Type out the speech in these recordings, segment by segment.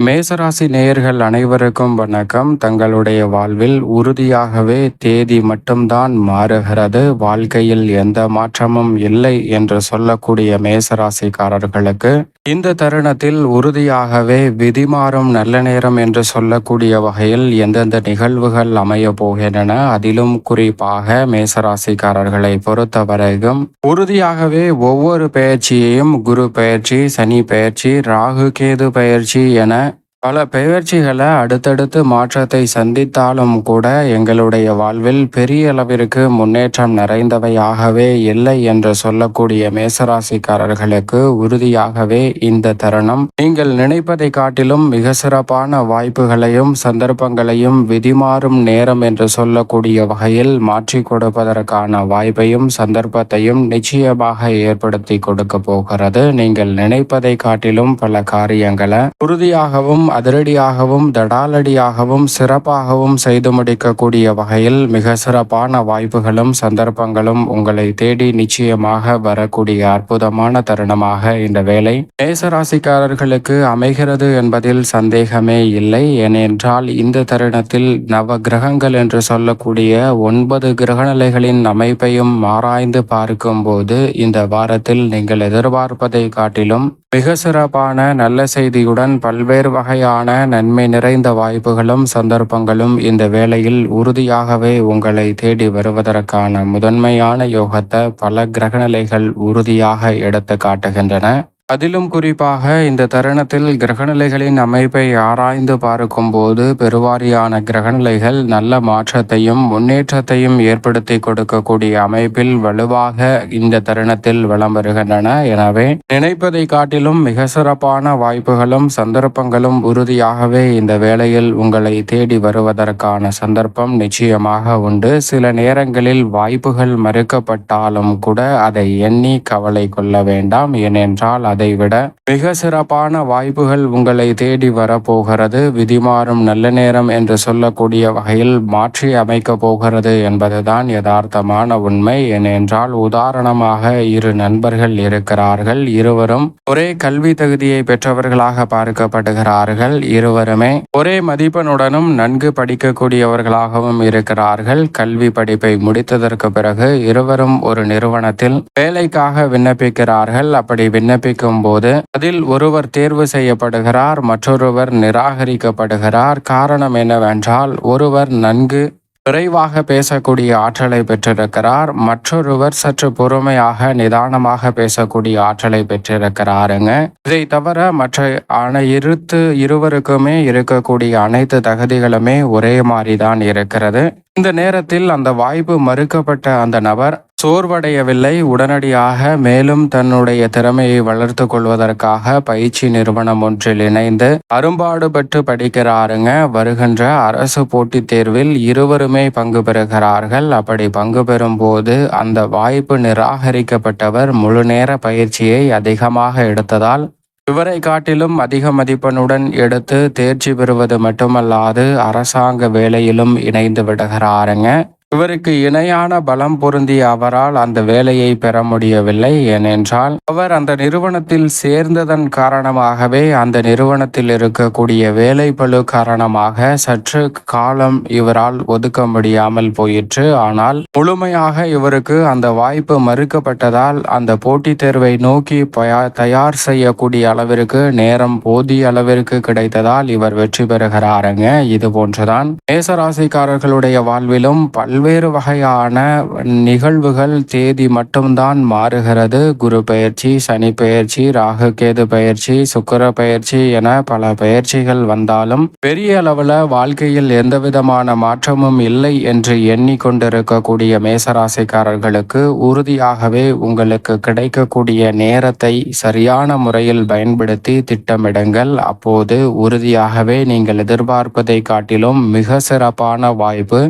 மேசராசி நேயர்கள் அனைவருக்கும் வணக்கம். தங்களுடைய வாழ்வில் உறுதியாகவே தேதி மட்டும்தான் மாறுகிறது. வாழ்க்கையில் எந்த மாற்றமும் இல்லை என்று சொல்லக்கூடிய மேசராசிக்காரர்களுக்கு இந்த தருணத்தில் உறுதியாகவே விதிமாறும் நல்ல நேரம் என்று சொல்லக்கூடிய வகையில் எந்தெந்த நிகழ்வுகள் அமைய போகின்றன அதிலும் குறிப்பாக மேசராசிக்காரர்களை பொறுத்தவரைக்கும் உறுதியாகவே ஒவ்வொரு பயிற்சியையும் குரு பயிற்சி சனி பயிற்சி ராகு கேது பயிற்சி என பல பெயர்ச்சிகளை அடுத்தடுத்து மாற்றத்தை சந்தித்தாலும் கூட எங்களுடைய வாழ்வில் பெரிய அளவிற்கு முன்னேற்றம் நிறைந்தவையாகவே இல்லை என்று சொல்லக்கூடிய மேசராசிக்காரர்களுக்கு உறுதியாகவே இந்த தருணம். நீங்கள் நினைப்பதை காட்டிலும் மிக சிறப்பான வாய்ப்புகளையும் சந்தர்ப்பங்களையும் விதிமாறும் நேரம் என்று சொல்லக்கூடிய வகையில் மாற்றி கொடுப்பதற்கான வாய்ப்பையும் சந்தர்ப்பத்தையும் நிச்சயமாக ஏற்படுத்தி கொடுக்க போகிறது. நீங்கள் நினைப்பதை காட்டிலும் பல காரியங்களை உறுதியாகவும் அதிரடியாகவும் தடாலடியாகவும் சிறப்பாகவும் செய்து முடிக்கக்கூடிய வகையில் மிக சிறப்பான வாய்ப்புகளும் சந்தர்ப்பங்களும் உங்களை தேடி நிச்சயமாக வரக்கூடிய அற்புதமான தருணமாக இந்த வேலை மேசராசிக்காரர்களுக்கு அமைகிறது என்பதில் சந்தேகமே இல்லை. ஏனென்றால் இந்த தருணத்தில் நவ கிரகங்கள் என்று சொல்லக்கூடிய ஒன்பது கிரகநிலைகளின் அமைப்பையும் ஆராய்ந்து பார்க்கும்போது இந்த வாரத்தில் நீங்கள் எதிர்பார்ப்பதை காட்டிலும் மிக சிறப்பான நல்ல செய்தியுடன் பல்வேறு வகை வகையான நன்மை நிறைந்த வாய்ப்புகளும் சந்தர்ப்பங்களும் இந்த வேளையில் உறுதியாகவே உங்களை தேடி வருவதற்கான முதன்மையான யோகத்தை பல கிரகநிலைகள் உறுதியாக எடுத்து காட்டுகின்றன. அதிலும் குறிப்பாக இந்த தருணத்தில் கிரகநிலைகளின் அமைப்பை ஆராய்ந்து பார்க்கும்போது பெருவாரியான கிரகநிலைகள் நல்ல மாற்றத்தையும் முன்னேற்றத்தையும் ஏற்படுத்தி கொடுக்கக்கூடிய அமைப்பில் வலுவாக இந்த தருணத்தில் வலம் வருகின்றன. எனவே நினைப்பதை காட்டிலும் மிக சிறப்பான வாய்ப்புகளும் சந்தர்ப்பங்களும் உறுதியாகவே இந்த வேளையில் உங்களை தேடி வருவதற்கான சந்தர்ப்பம் நிச்சயமாக உண்டு. சில நேரங்களில் வாய்ப்புகள் மறுக்கப்பட்டாலும் கூட அதை எண்ணி கவலை கொள்ள வேண்டாம். ஏனென்றால் அது விட மிக சிறப்பான வாய்ப்புகள் உங்களை தேடி வரப்போகிறது. விதிமாறும் நல்ல நேரம் என்று சொல்லக்கூடிய வகையில் மாற்றி அமைக்கப் போகிறது என்பதுதான் யதார்த்தமான உண்மை. ஏனென்றால் உதாரணமாக இரு நண்பர்கள் இருக்கிறார்கள். இருவரும் ஒரே கல்வி தகுதியை பெற்றவர்களாக பார்க்கப்படுகிறார்கள். இருவருமே ஒரே மதிப்பெண்ணுடனும் நன்கு படிக்கக்கூடியவர்களாகவும் இருக்கிறார்கள். கல்வி படிப்பை முடித்ததற்கு பிறகு இருவரும் ஒரு நிறுவனத்தில் வேலைக்காக விண்ணப்பிக்கிறார்கள். அப்படி விண்ணப்பிக்கும் போது அதில் ஒருவர் தேர்வு செய்யப்படுகிறார் மற்றொருவர் நிராகரிக்கப்படுகிறார். காரணம் என்னவென்றால் ஒருவர் நன்கு விரைவாக பேசக்கூடிய ஆற்றலை பெற்றிருக்கிறார் மற்றொருவர் சற்று பொறுமையாக நிதானமாக பேசக்கூடிய ஆற்றலை பெற்றிருக்கிறாருங்க. இதை தவிர மற்ற அனை இருத்து இருவருக்குமே இருக்கக்கூடிய அனைத்து தகுதிகளுமே ஒரே மாதிரி தான் இருக்கிறது. இந்த நேரத்தில் அந்த வாய்ப்பு மறுக்கப்பட்ட அந்த நபர் சோர்வடையவில்லை. உடனடியாக மேலும் தன்னுடைய திறமையை வளர்த்து கொள்வதற்காக பயிற்சி நிறுவனம் ஒன்றில் இணைந்து அரும்பாடுபட்டு படிக்கிறாருங்க. வருகின்ற அரசு போட்டித் தேர்வில் இருவருமே பங்கு பெறுகிறார்கள். அப்படி பங்கு பெறும் போது அந்த வாய்ப்பு நிராகரிக்கப்பட்டவர் முழு நேர பயிற்சியை அதிகமாக எடுத்ததால் இவரை காட்டிலும் அதிக மதிப்பெண்ணுடன் எடுத்து தேர்ச்சி பெறுவது மட்டுமல்லாது அரசாங்க வேலையிலும் இணைந்து விடுகிறாருங்க. இவருக்கு இணையான பலம் பொருந்திய அவரால் அந்த வேலையை பெற முடியவில்லை. ஏனென்றால் அவர் அந்த நிறுவனத்தில் சேர்ந்ததன் காரணமாகவே அந்த நிறுவனத்தில் இருக்கக்கூடிய வேலை பழு காரணமாக சற்று காலம் இவரால் ஒதுக்க முடியாமல் போயிற்று. ஆனால் முழுமையாக இவருக்கு அந்த வாய்ப்பு மறுக்கப்பட்டதால் அந்த போட்டித் தேர்வை நோக்கி தயார் செய்யக்கூடிய அளவிற்கு நேரம் போதிய அளவிற்கு கிடைத்ததால் இவர் வெற்றி பெறுகிறாருங்க. இது போன்றுதான் மேசராசிக்காரர்களுடைய வாழ்விலும் பல் பல்வேறு வகையான நிகழ்வுகள் தேதி மட்டும்தான் மாறுகிறது. குரு பயிற்சி சனி பயிற்சி ராகு கேது பயிற்சி சுக்கர பயிற்சி என பல பயிற்சிகள் வந்தாலும் பெரிய அளவில் வாழ்க்கையில் எந்த விதமான மாற்றமும் இல்லை என்று எண்ணிக்கொண்டிருக்கக்கூடிய மேசராசிக்காரர்களுக்கு உறுதியாகவே உங்களுக்கு கிடைக்கக்கூடிய நேரத்தை சரியான முறையில் பயன்படுத்தி திட்டமிடுங்கள். அப்போது உறுதியாகவே நீங்கள் எதிர்பார்ப்பதை காட்டிலும் மிக சிறப்பான வாய்ப்பு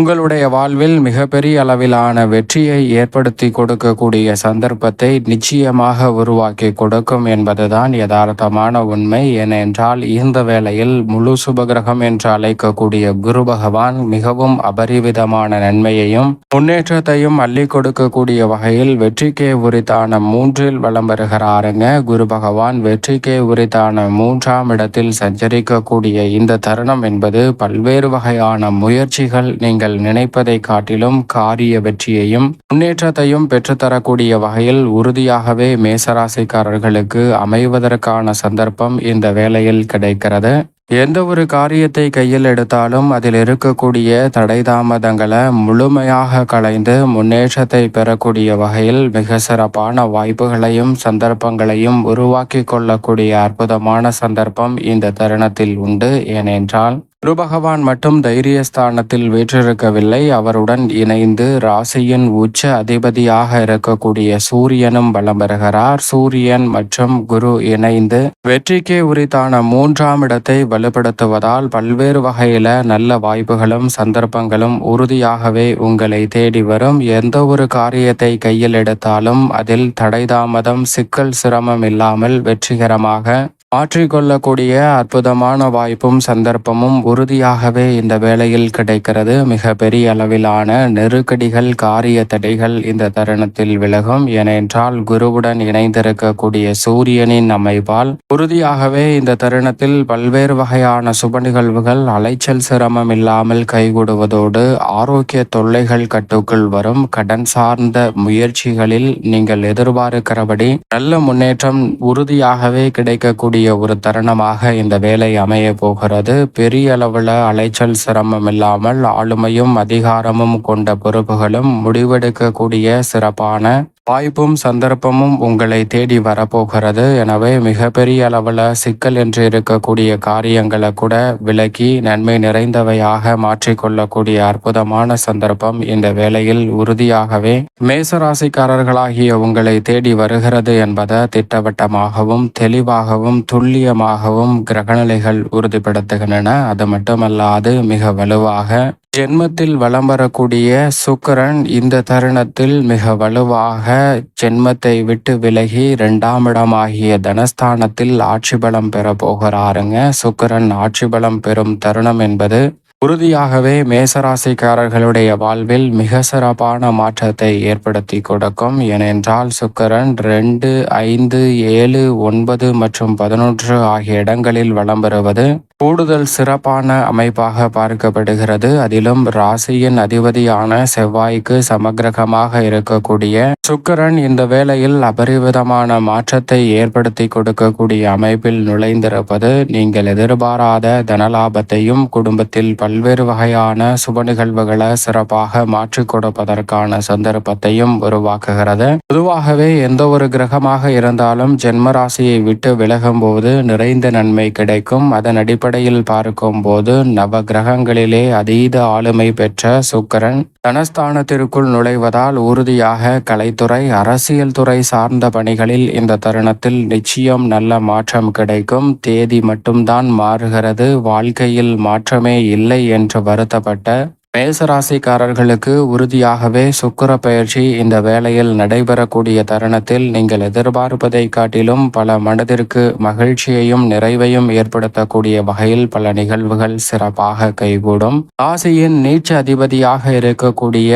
உங்களுடைய வாழ்வில் மிகப்பெரிய அளவிலான வெற்றியை ஏற்படுத்தி கொடுக்கக்கூடிய சந்தர்ப்பத்தை நிச்சயமாக உருவாக்கி கொடுக்கும் என்பதுதான் யதார்த்தமான உண்மை. ஏனென்றால் இந்த வேளையில் முழு சுபகிரகம் என்று அழைக்கக்கூடிய குரு பகவான் மிகவும் அபரிவிதமான நன்மையையும் முன்னேற்றத்தையும் அள்ளி கொடுக்கக்கூடிய வகையில் வெற்றிக்கே உரித்தான மூன்றில் வலம் வருகிறாருங்க. குரு பகவான் வெற்றிக்கே உரித்தான மூன்றாம் இடத்தில் சஞ்சரிக்கக்கூடிய இந்த தருணம் என்பது பல்வேறு வகையான முயற்சிகள் நீங்கள் நீங்கள் நினைப்பதை காட்டிலும் காரிய வெற்றியையும் முன்னேற்றத்தையும் பெற்றுத்தரக்கூடிய வகையில் உறுதியாகவே மேசராசிக்காரர்களுக்கு அமைவதற்கான சந்தர்ப்பம் இந்த வேளையில் கிடைக்கிறது. எந்த ஒரு காரியத்தை கையில் எடுத்தாலும் அதில் இருக்கக்கூடிய தடை தாமதங்களை முழுமையாக களைந்து முன்னேற்றத்தை பெறக்கூடிய வகையில் மிக சிறப்பான வாய்ப்புகளையும் சந்தர்ப்பங்களையும் உருவாக்கி கொள்ளக்கூடிய அற்புதமான சந்தர்ப்பம் இந்த தருணத்தில் உண்டு. ஏனென்றால் குரு பகவான் மட்டும் தைரியஸ்தானத்தில் வீற்றிருக்கவில்லை. அவருடன் இணைந்து ராசியின் உச்ச அதிபதியாக இருக்கக்கூடிய சூரியனும் வலம் பெறுகிறார் சூரியன் மற்றும் குரு இணைந்து வெற்றிக்கே உரித்தான மூன்றாம் இடத்தை வலுப்படுத்துவதால் பல்வேறு வகையில நல்ல வாய்ப்புகளும் சந்தர்ப்பங்களும் உறுதியாகவே உங்களை தேடி வரும். எந்த ஒரு காரியத்தை கையில் எடுத்தாலும் அதில் தடைதாமதம் சிக்கல் சிரமம் இல்லாமல் வெற்றிகரமாக மாற்றிக்கொள்ளக்கூடிய அற்புதமான வாய்ப்பும் சந்தர்ப்பமும் உறுதியாகவே இந்த வேளையில் கிடைக்கிறது. மிக பெரிய அளவிலான நெருக்கடிகள் காரிய தடைகள் இந்த தருணத்தில் விலகும். ஏனென்றால் குருவுடன் இணைந்திருக்கக்கூடிய சூரியனின் அமைப்பால் உறுதியாகவே இந்த தருணத்தில் பல்வேறு வகையான சுப நிகழ்வுகள் அலைச்சல் சிரமம் இல்லாமல் கைகூடுவதோடு ஆரோக்கிய தொல்லைகள் கட்டுக்குள் வரும். கடன் சார்ந்த முயற்சிகளில் நீங்கள் எதிர்பார்க்கிறபடி நல்ல முன்னேற்றம் உறுதியாகவே கிடைக்கக்கூடிய கூடிய ஒரு தருணமாக இந்த வேலை அமைய போகிறது. பெரிய அளவில் அலைச்சல் சிரமம் இல்லாமல் ஆளுமையும் அதிகாரமும் கொண்ட பொறுப்புகளும் முடிவெடுக்கக்கூடிய சிறப்பான வாய்ப்பும் சந்தர்ப்பமும் உங்களை தேடி வரப்போகிறது. எனவே மிகப்பெரிய அளவில் சிக்கல் என்று இருக்கக்கூடிய காரியங்களை கூட விலக்கி நன்மை நிறைந்தவையாக மாற்றிக்கொள்ளக்கூடிய அற்புதமான சந்தர்ப்பம் இந்த வேளையில் உறுதியாகவே மேசராசிக்காரர்களாகிய உங்களை தேடி வருகிறது என்பதை திட்டவட்டமாகவும் தெளிவாகவும் துல்லியமாகவும் கிரகநிலைகள் உறுதிப்படுத்துகின்றன. அது மட்டுமல்லாது மிக வலுவாக ஜென்மத்தில் வலம் வரக்கூடிய சுக்கரன் இந்த தருணத்தில் மிக வலுவாக ஜென்மத்தை விட்டு விலகி இரண்டாம் இடமாகிய தனஸ்தானத்தில் ஆட்சி பலம் பெற போகிறாருங்க. சுக்கரன் ஆட்சி பலம் பெறும் தருணம் என்பது உறுதியாகவே மேசராசிக்காரர்களுடைய வாழ்வில் மிக சிறப்பான மாற்றத்தை ஏற்படுத்தி கொடுக்கும். ஏனென்றால் சுக்கரன் ரெண்டு ஐந்து ஏழு ஒன்பது மற்றும் பதினொன்று ஆகிய இடங்களில் வளம் பெறுவது கூடுதல் சிறப்பான அமைப்பாக பார்க்கப்படுகிறது. அதிலும் ராசியின் அதிபதியான செவ்வாய்க்கு சமகிரகமாக இருக்கக்கூடிய சுக்கரன் இந்த வேளையில் அபரிவிதமான மாற்றத்தை ஏற்படுத்தி கொடுக்கக்கூடிய அமைப்பில் நுழைந்திருப்பது நீங்கள் எதிர்பாராத தனலாபத்தையும் குடும்பத்தில் பல்வேறு வகையான சுப நிகழ்வுகளை சிறப்பாக மாற்றிக் கொடுப்பதற்கான சந்தர்ப்பத்தையும் உருவாக்குகிறது. பொதுவாகவே எந்த ஒரு கிரகமாக இருந்தாலும் ஜென்மராசியை விட்டு விலகும் போது நிறைந்த நன்மை கிடைக்கும். அதன் அடிப்படையில் அடிப்படையில் பார்க்கும்போது நவ கிரகங்களிலே அதீத ஆளுமை பெற்ற சுக்கரன் தனஸ்தானத்திற்குள் நுழைவதால் உறுதியாக கலைத்துறை அரசியல் துறை சார்ந்த பணிகளில் இந்த தருணத்தில் நிச்சயம் நல்ல மாற்றம் கிடைக்கும். தேதி மட்டும்தான் மாறுகிறது. வாழ்க்கையில் மாற்றமே இல்லை. என்று வருத்தப்பட்ட மேசராசிக்காரர்களுக்கு உறுதியாகவே சுக்கர பயிற்சி இந்த வேளையில் நடைபெறக்கூடிய தருணத்தில் நீங்கள் எதிர்பார்ப்பதை காட்டிலும் பல மனதிற்கு மகிழ்ச்சியையும் நிறைவையும் ஏற்படுத்தக்கூடிய வகையில் பல நிகழ்வுகள் சிறப்பாக கைகூடும். ராசியின் நீச்ச அதிபதியாக இருக்கக்கூடிய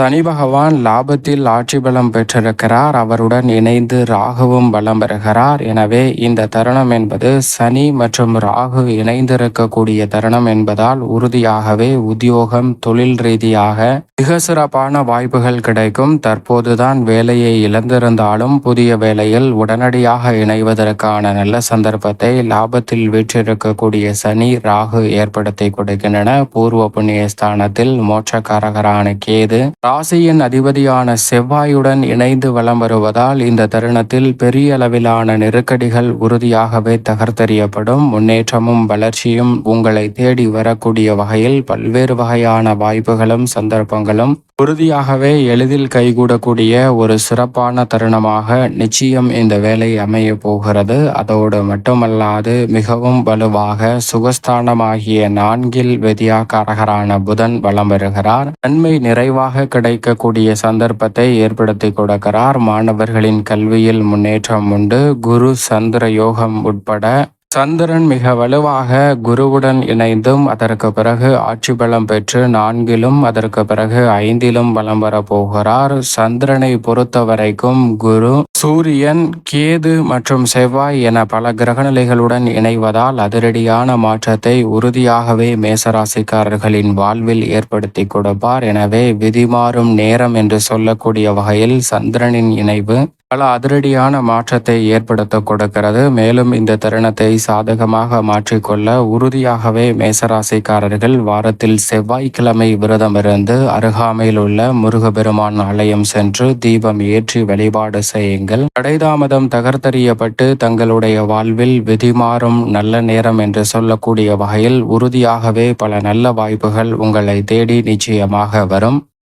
சனி பகவான் லாபத்தில் ஆட்சி பலம் பெற்றிருக்கிறார். அவருடன் இணைந்து ராகுவும் பலம் பெறுகிறார். எனவே இந்த தருணம் என்பது சனி மற்றும் ராகு இணைந்திருக்கக்கூடிய தருணம் என்பதால் உறுதியாகவே உத்தியோகம் தொழில் ரீதியாக மிக சிறப்பான வாய்ப்புகள் கிடைக்கும். தற்போதுதான் வேலையை இழந்திருந்தாலும் புதிய வேலையில் உடனடியாக இணைவதற்கான நல்ல சந்தர்ப்பத்தை லாபத்தில் வீற்றிருக்கக்கூடிய சனி ராகு ஏற்படுத்தி கொடுக்கின்றன. பூர்வ புண்ணிய ஸ்தானத்தில் மோட்சக்காரகரான கேது ராசியின் அதிபதியான செவ்வாயுடன் இணைந்து வலம் வருவதால் இந்த தருணத்தில் பெரிய அளவிலான நெருக்கடிகள் உறுதியாகவே தகர்த்தெறியப்படும். முன்னேற்றமும் வளர்ச்சியும் உங்களை தேடி வரக்கூடிய வகையில் பல்வேறு வகையான வாய்ப்புகளும் சந்தர்ப்பங்களும் உறுதியாகவே எளிதில் கைகூடக்கூடிய ஒரு சிறப்பான தருணமாக நிச்சயம் இந்த வேலை அமைய போகிறது. அதோடு மட்டுமல்லாது மிகவும் வலுவாக சுகஸ்தானமாகிய நான்கில் வெதியாக்காரகரான புதன் வலம் வருகிறார். நன்மை நிறைவாக கிடைக்கக்கூடிய சந்தர்ப்பத்தை ஏற்படுத்தி கொடுக்கிறார். மாணவர்களின் கல்வியில் முன்னேற்றம் உண்டு. குரு சந்திர யோகம் உட்பட சந்திரன் மிக வலுவாக குருவுடன் இணைந்தும் அதற்கு பிறகு ஆட்சி பலம் பெற்று நான்கிலும் அதற்கு பிறகு ஐந்திலும் பலம் வரப்போகிறார் சந்திரனை பொறுத்த வரைக்கும் குரு சூரியன் கேது மற்றும் செவ்வாய் என பல கிரகநிலைகளுடன் இணைவதால் அதிரடியான மாற்றத்தை உறுதியாகவே மேசராசிக்காரர்களின் வாழ்வில் ஏற்படுத்தி கொடுப்பார். எனவே விதிமாறும் நேரம் என்று சொல்லக்கூடிய வகையில் சந்திரனின் இணைவு பல அதிரடியான மாற்றத்தை ஏற்படுத்த கொடுக்கிறது. மேலும் இந்த தருணத்தை சாதகமாக மாற்றிக்கொள்ள உறுதியாகவே மேசராசிக்காரர்கள் வாரத்தில் செவ்வாய்க்கிழமை விரதம் இருந்து அருகாமையில் உள்ள முருகபெருமான் ஆலயம் சென்று தீபம் ஏற்றி வழிபாடு செய்யுங்கள். தடைதாமதம் தகர்த்தறியப்பட்டு தங்களுடைய வாழ்வில் விதிமாறும் நல்ல நேரம் என்று சொல்லக்கூடிய வகையில் உறுதியாகவே பல நல்ல வாய்ப்புகள் உங்களை தேடி நிச்சயமாக வரும்.